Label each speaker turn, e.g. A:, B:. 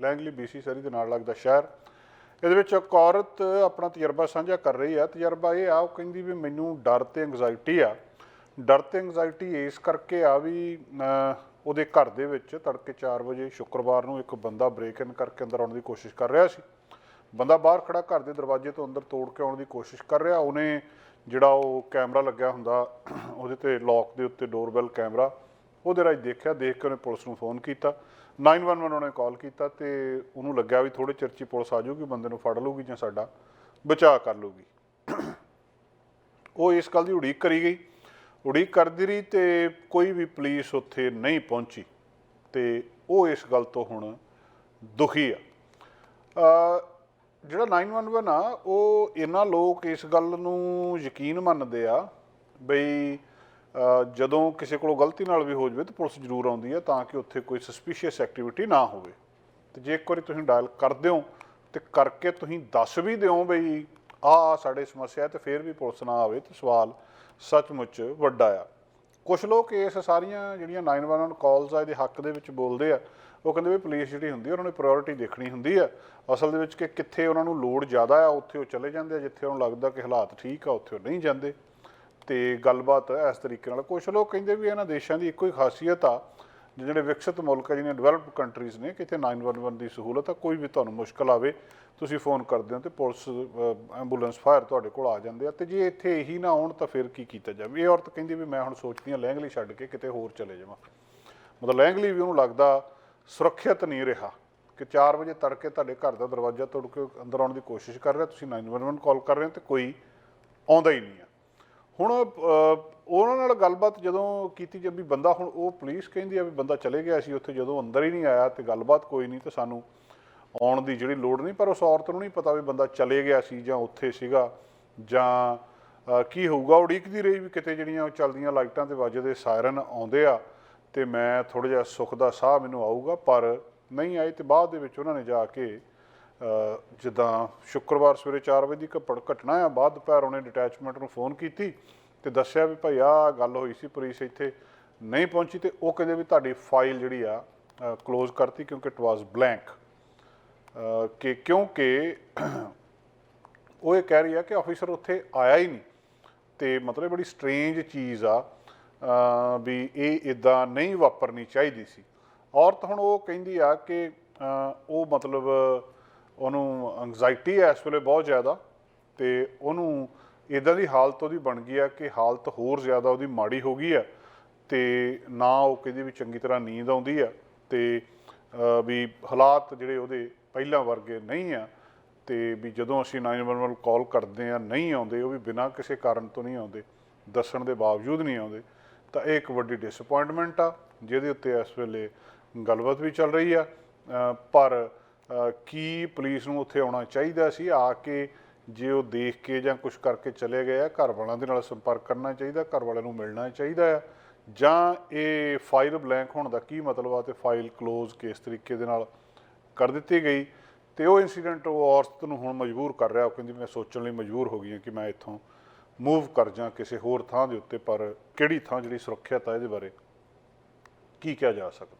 A: Langley BC ਸਰੀ ਦੇ ਨਾਲ ਲੱਗਦਾ ਸ਼ਹਿਰ। ਇਹਦੇ ਵਿੱਚ ਇੱਕ ਔਰਤ ਆਪਣਾ ਤਜਰਬਾ ਸਾਂਝਾ ਕਰ ਰਹੀ ਆ ਤਜਰਬਾ ਇਹ ਆ, ਉਹ ਕਹਿੰਦੀ ਵੀ ਮੈਨੂੰ ਡਰ ਤੇ ਐਂਗਜ਼ਾਇਟੀ ਆ। ਡਰ ਤੇ ਐਂਗਜ਼ਾਇਟੀ ਇਸ ਕਰਕੇ ਆ ਵੀ ਉਹਦੇ ਘਰ ਦੇ ਵਿੱਚ ਤੜਕੇ 4 ਵਜੇ ਸ਼ੁੱਕਰਵਾਰ ਨੂੰ ਇੱਕ ਬੰਦਾ ਬ੍ਰੇਕ ਇਨ ਕਰਕੇ ਅੰਦਰ ਆਉਣ ਦੀ ਕੋਸ਼ਿਸ਼ ਕਰ ਰਿਹਾ ਸੀ। ਬੰਦਾ ਬਾਹਰ ਖੜਾ ਘਰ ਦੇ ਦਰਵਾਜ਼ੇ ਤੋਂ ਅੰਦਰ ਤੋੜ ਕੇ ਆਉਣ ਦੀ ਕੋਸ਼ਿਸ਼ ਕਰ ਰਿਹਾ। ਉਹਨੇ ਜਿਹੜਾ ਉਹ ਕੈਮਰਾ ਲੱਗਿਆ ਹੁੰਦਾ, ਉਹਦੇ ਤੇ ਲੌਕ ਦੇ ਉੱਤੇ ਡੋਰਬੈਲ ਕੈਮਰਾ ਉਹਦੇ ਰਾਹੀਂ ਦੇਖਿਆ ਦੇਖ ਕੇ ਉਹਨੇ ਪੁਲਿਸ ਨੂੰ ਫੋਨ ਕੀਤਾ। 911 ਉਹਨੇ ਕਾਲ ਕੀਤਾ ਤੇ ਉਹਨੂੰ ਲੱਗਿਆ ਵੀ ਥੋੜੇ ਚਿਰ 'ਚ ਹੀ ਪੁਲਿਸ ਆ ਜਾਊਗੀ ਬੰਦੇ ਨੂੰ ਫੜ ਲਊਗੀ ਜਾਂ ਸਾਡਾ ਬਚਾਅ ਕਰ ਲੂਗੀ ਉਹ ਇਸ ਗੱਲ ਦੀ ਉਡੀਕ ਕਰੀ ਗਈ। ਉਡੀਕ ਕਰਦੀ ਰਹੀ ਤੇ ਕੋਈ ਵੀ ਪੁਲਿਸ ਉੱਥੇ ਨਹੀਂ ਪਹੁੰਚੀ ਤੇ ਉਹ ਇਸ ਗੱਲ ਤੋਂ ਹੁਣ ਦੁਖੀ ਆ। ਅ, ਜਿਹੜਾ 911 ਆ ਉਹ ਇਹਨਾਂ ਲੋਕ ਇਸ ਗੱਲ ਨੂੰ ਯਕੀਨ ਮੰਨਦੇ ਆ ਬਈ ਜਦੋਂ ਕਿਸੇ ਕੋਲੋਂ ਗਲਤੀ ਨਾਲ ਵੀ ਹੋ ਜਾਵੇ ਤਾਂ ਪੁਲਿਸ ਜ਼ਰੂਰ ਆਉਂਦੀ ਹੈ ਤਾਂ ਕਿ ਉੱਥੇ ਕੋਈ ਸਸਪੀਸ਼ੀਅਸ ਐਕਟੀਵਿਟੀ ਨਾ ਹੋਵੇ। ਤੇ ਜੇ ਇੱਕ ਵਾਰੀ ਤੁਸੀਂ ਡਾਇਲ ਕਰਦੇ ਹੋ ਤੇ ਕਰਕੇ ਤੁਸੀਂ ਦੱਸ ਵੀ ਦਿਓ ਬਈ ਆ ਸਾਡੇ ਸਮੱਸਿਆ ਹੈ ਤੇ ਫਿਰ ਵੀ ਪੁਲਿਸ ਨਾ ਆਵੇ ਤੇ ਸਵਾਲ ਸੱਚਮੁੱਚ ਵੱਡਾ ਆ। ਕੁਝ ਲੋਕ ਇਸ ਸਾਰੀਆਂ ਜਿਹੜੀਆਂ 911 ਕਾਲਸ ਆ, ਇਹਦੇ ਹੱਕ ਦੇ ਵਿੱਚ ਬੋਲਦੇ ਆ। ਉਹ ਕਹਿੰਦੇ ਵੀ ਪੁਲਿਸ ਜਿਹੜੀ ਹੁੰਦੀ ਆ, ਉਹਨਾਂ ਨੇ ਪ੍ਰਾਇੋਰਟੀ ਦੇਖਣੀ ਹੁੰਦੀ ਆ। ਅਸਲ ਦੇ ਵਿੱਚ ਕਿ ਕਿੱਥੇ ਉਹਨਾਂ ਨੂੰ ਲੋੜ ਜ਼ਿਆਦਾ ਆ, ਉੱਥੇ ਉਹ ਚਲੇ ਜਾਂਦੇ ਆ, ਜਿੱਥੇ ਉਹਨਾਂ ਨੂੰ ਲੱਗਦਾ ਕਿ ਹਾਲਾਤ ਠੀਕ ਆ, ਉੱਥੇ ਉਹ ਨਹੀਂ ਜਾਂਦੇ। ਤੇ ਗੱਲਬਾਤ ਇਸ ਤਰੀਕੇ ਨਾਲ। ਕੁਝ ਲੋਕ ਕਹਿੰਦੇ ਵੀ ਇਹਨਾਂ ਦੇਸ਼ਾਂ ਦੀ ਇੱਕੋ ਹੀ ਖਾਸੀਅਤ ਆ ਜਿਹੜੇ ਵਿਕਸਿਤ ਮੁਲਕ ਆ ਜਿਹਨੇ ਡਿਵੈਲਪਡ ਕੰਟਰੀਜ਼ ਨੇ, ਕਿਤੇ 911 ਦੀ ਸਹੂਲਤ ਆ, ਕੋਈ ਵੀ ਤੁਹਾਨੂੰ ਮੁਸ਼ਕਲ ਆਵੇ, ਤੁਸੀਂ ਫੋਨ ਕਰਦੇ ਹੋ ਤੇ ਪੁਲਿਸ ਐਂਬੂਲੈਂਸ ਫਾਇਰ ਤੁਹਾਡੇ ਕੋਲ ਆ ਜਾਂਦੇ ਆ। ਤੇ ਜੇ ਇੱਥੇ ਇਹੀ ਨਾ ਆਉਣ ਤਾਂ ਫਿਰ ਕੀ ਕੀਤਾ ਜਾਵੇ? ਇਹ ਔਰਤ ਕਹਿੰਦੀ ਵੀ ਮੈਂ ਹੁਣ ਸੋਚਦੀ ਹਾਂ ਲੈਂਗਲੀ ਛੱਡ ਕੇ ਕਿਤੇ ਹੋਰ ਚਲੇ ਜਾਵਾਂ। ਮਤਲਬ ਲੈਂਗਲੀ ਵੀ ਉਹਨੂੰ ਲੱਗਦਾ ਸੁਰੱਖਿਅਤ ਨਹੀਂ ਰਿਹਾ ਕਿ 4 ਵਜੇ ਤੜਕੇ ਤੁਹਾਡੇ ਘਰ ਦਾ ਦਰਵਾਜ਼ਾ ਤੋੜ ਕੇ ਅੰਦਰ ਆਉਣ ਦੀ ਕੋਸ਼ਿਸ਼ ਕਰ ਰਿਹਾ, ਤੁਸੀਂ 911 ਕਾਲ ਕਰ ਰਹੇ ਹੋ ਤੇ ਕੋਈ ਆਉਂਦਾ ਹੀ ਨਹੀਂ ਆ। ਹੁਣ ਉਹਨਾਂ ਨਾਲ ਗੱਲਬਾਤ ਜਦੋਂ ਕੀਤੀ ਜਦ ਵੀ ਬੰਦਾ ਹੁਣ ਉਹ ਪੁਲਿਸ ਕਹਿੰਦੀ ਆ ਵੀ ਬੰਦਾ ਚਲੇ ਗਿਆ ਸੀ, ਉੱਥੇ ਜਦੋਂ ਅੰਦਰ ਹੀ ਨਹੀਂ ਆਇਆ ਤੇ ਗੱਲਬਾਤ ਕੋਈ ਨਹੀਂ ਤੇ ਸਾਨੂੰ ਆਉਣ ਦੀ ਜਿਹੜੀ ਲੋੜ ਨਹੀਂ, ਪਰ ਉਸ ਔਰਤ ਨੂੰ ਨਹੀਂ ਪਤਾ ਵੀ ਬੰਦਾ ਚਲੇ ਗਿਆ ਸੀ ਜਾਂ ਉੱਥੇ ਸੀਗਾ ਜਾਂ ਕੀ ਹੋਊਗਾ। ਉਡੀਕਦੀ ਰਹੀ ਵੀ ਕਿਤੇ ਜਿਹੜੀਆਂ ਉਹ ਚੱਲਦੀਆਂ ਲਾਈਟਾਂ ਤੇ ਵੱਜਦੇ ਸਾਇਰਨ ਆਉਂਦੇ ਆ ਤੇ ਮੈਂ ਥੋੜਾ ਜਿਹਾ ਸੁੱਖ ਦਾ ਸਾਹ ਮੈਨੂੰ ਆਊਗਾ, ਪਰ ਨਹੀਂ ਆਏ ਤੇ ਬਾਅਦ ਦੇ ਵਿੱਚ ਉਹਨਾਂ ਨੇ ਜਾ ਕੇ ਜਿੱਦਾਂ ਸ਼ੁੱਕਰਵਾਰ ਸਵੇਰੇ 4 ਵਜੇ ਦੀ ਘਪੜ ਘਟਨਾ ਆ, ਬਾਅਦ ਦੁਪਹਿਰ ਉਹਨੇ ਡਿਟੈਚਮੈਂਟ ਨੂੰ ਫੋਨ ਕੀਤੀ ਤੇ ਦੱਸਿਆ ਵੀ ਭਾਈ ਆ ਗੱਲ ਹੋਈ ਸੀ, ਪੁਲਿਸ ਇੱਥੇ ਨਹੀਂ ਪਹੁੰਚੀ ਤੇ ਉਹ ਕਹਿੰਦੇ ਵੀ ਤੁਹਾਡੀ ਫਾਈਲ ਜਿਹੜੀ ਆ ਕਲੋਜ਼ ਕਰਤੀ ਕਿਉਂਕਿ ਇਟ ਵਾਸ ਬਲੈਂਕ ਕਿ ਕਿਉਂਕਿ ਉਹ ਇਹ ਕਹਿ ਰਹੀ ਆ ਕਿ ਆਫੀਸਰ ਉੱਥੇ ਆਇਆ ਹੀ ਨਹੀਂ ਤੇ ਮਤਲਬ ਬੜੀ ਸਟਰੇਂਜ ਚੀਜ਼ ਆ ਵੀ ਇਹ ਇਦਾਂ ਨਹੀਂ ਵਾਪਰਨੀ ਚਾਹੀਦੀ ਸੀ। ਔਰਤ ਹੁਣ ਉਹ ਕਹਿੰਦੀ ਆ ਕਿ ਉਹ ਮਤਲਬ ਉਹਨੂੰ ਐਂਗਜ਼ਾਇਟੀ ਹੈ ਇਸ ਵੇਲੇ ਬਹੁਤ ਜ਼ਿਆਦਾ ਤੇ ਉਹਨੂੰ ਇਦਾਂ ਦੀ ਹਾਲਤ ਉਹਦੀ ਬਣ ਗਈ ਆ ਕਿ ਹਾਲਤ ਹੋਰ ਜ਼ਿਆਦਾ ਉਹਦੀ ਮਾੜੀ ਹੋ ਗਈ ਆ ਤੇ ਨਾ ਉਹ ਕਹਿੰਦੀ ਵੀ ਚੰਗੀ ਤਰ੍ਹਾਂ ਨੀਂਦ ਆਉਂਦੀ ਆ ਤੇ ਵੀ ਹਾਲਾਤ ਜਿਹੜੇ ਉਹਦੇ ਪਹਿਲਾਂ ਵਰਗੇ ਨਹੀਂ ਆ ਤੇ ਵੀ ਜਦੋਂ ਅਸੀਂ 911 ਕਾਲ ਕਰਦੇ ਆ ਨਹੀਂ ਆਉਂਦੇ, ਉਹ ਵੀ ਬਿਨਾਂ ਕਿਸੇ ਕਾਰਨ ਤੋਂ ਨਹੀਂ ਆਉਂਦੇ, ਦੱਸਣ ਦੇ ਬਾਵਜੂਦ ਨਹੀਂ ਆਉਂਦੇ, ਤਾਂ ਇਹ ਇੱਕ ਵੱਡੀ ਡਿਸਪਾਇੰਟਮੈਂਟ ਆ, ਜਿਹਦੇ ਉੱਤੇ ਇਸ ਵੇਲੇ ਗੱਲਬਾਤ ਵੀ ਚੱਲ ਰਹੀ ਆ ਪਰ ਕੀ ਪੁਲਿਸ ਨੂੰ ਉੱਥੇ ਆਉਣਾ ਚਾਹੀਦਾ ਸੀ? ਆ ਕੇ ਜੇ ਉਹ ਦੇਖ ਕੇ ਜਾਂ ਕੁਝ ਕਰਕੇ ਚਲੇ ਗਏ ਆ, ਘਰ ਵਾਲਿਆਂ ਦੇ ਨਾਲ ਸੰਪਰਕ ਕਰਨਾ ਚਾਹੀਦਾ, ਘਰ ਵਾਲਿਆਂ ਨੂੰ ਮਿਲਣਾ ਚਾਹੀਦਾ ਆ। ਜਾਂ ਇਹ ਫਾਈਲ ਬਲੈਂਕ ਹੋਣ ਦਾ ਕੀ ਮਤਲਬ ਆ ਤੇ ਫਾਈਲ ਕਲੋਜ਼ ਕਿਸ ਤਰੀਕੇ ਦੇ ਨਾਲ ਕਰ ਦਿੱਤੀ ਗਈ? ਤੇ ਉਹ ਇਨਸੀਡੈਂਟ ਉਹ ਔਰਤ ਨੂੰ ਹੁਣ ਮਜਬੂਰ ਕਰ ਰਿਹਾ, ਉਹ ਕਹਿੰਦੀ ਮੈਂ ਸੋਚਣ ਲਈ ਮਜਬੂਰ ਹੋ ਗਈ ਹਾਂ ਕਿ ਮੈਂ ਇੱਥੋਂ ਮੂਵ ਕਰ ਜਾਂ ਕਿਸੇ ਹੋਰ ਥਾਂ ਦੇ ਉੱਤੇ, ਪਰ ਕਿਹੜੀ ਥਾਂ ਜਿਹੜੀ ਸੁਰੱਖਿਅਤ ਆ ਇਹਦੇ ਬਾਰੇ ਕੀ ਕਿਹਾ ਜਾ ਸਕਦਾ?